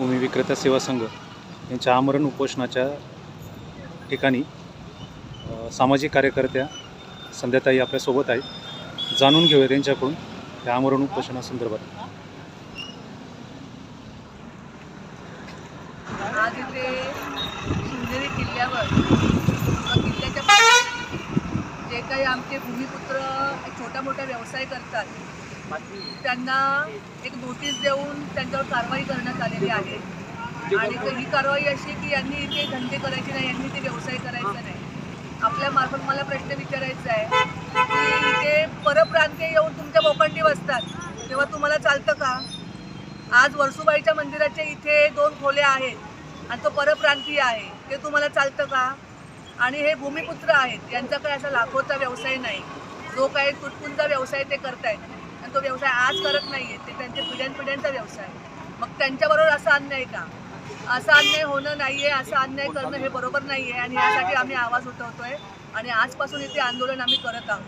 भूमी विक्रेता सेवा संघ यांच्या आमरण उपोषणाच्या ठिकाणी सामाजिक कार्यकर्त्या संध्याताई आपल्यासोबत आहेत. जाणून घेऊया त्यांच्याकडून त्या आमरण उपोषणासंदर्भात आज इथे शिवनेरी किल्ल्यावर किल्ल्याच्या जे काही आमचे भूमिपुत्र छोट्या छोटा मोठा व्यवसाय करतात त्यांना एक नोटीस देऊन त्यांच्यावर कारवाई करण्यात आलेली आहे. आणि ही कारवाई अशी की यांनी इथे धंदे करायचे नाही यांनी ते व्यवसाय करायचा नाही. आपल्या मार्फत मला प्रश्न विचारायचा आहे की इथे परप्रांतीय येऊन तुमच्या बोकंडी बसतात तेव्हा तुम्हाला चालतं का? आज वर्सुबाईच्या मंदिराच्या इथे दोन खोल्या आहेत आणि तो परप्रांतीय आहे. ते तुम्हाला चालतं का? आणि हे भूमिपुत्र आहेत यांचा काही असा लाखोचा व्यवसाय नाही. जो काही तुटपुंचा व्यवसाय ते करतायत. आणि तो व्यवसाय आज करत नाही आहे ते त्यांच्या पिढ्यानपिढ्यांचा व्यवसाय मग त्यांच्याबरोबर असा अन्याय का? असा अन्याय होणं नाही आहे असा अन्याय करणं हे बरोबर नाही आहे आणि यासाठी आम्ही आवाज उठवतोय आणि आजपासून इथे आंदोलन आम्ही करत आहोत.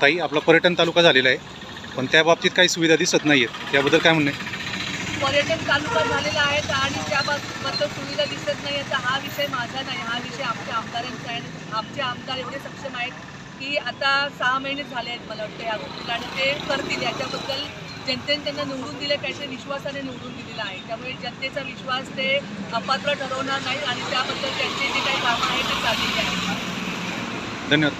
ताई आपला पर्यटन तालुका झालेला आहे पण त्या बाबतीत काही सुविधा दिसत नाही आहेत त्याबद्दल काय म्हणणं पर्यटन तालुका झालेला आहे आणि त्याबद्दल सुविधा दिसत नाही याचा हा विषय माझा नाही हा विषय आमच्या आमदारांचा आहे आमचे आमदार एवढे सक्षम आहेत की आता सहा महिने झाले आहेत मला वाटतं या गोष्टीला आणि ते करतील. याच्याबद्दल जनतेने त्यांना निवडून दिलं त्याच्या विश्वासाने निवडून दिलेला आहे. त्यामुळे जनतेचा विश्वास ते अपात्र ठरवणार नाही आणि त्याबद्दल त्यांचे जे काही कामं आहेत ते चाललेली आहेत. धन्यवाद.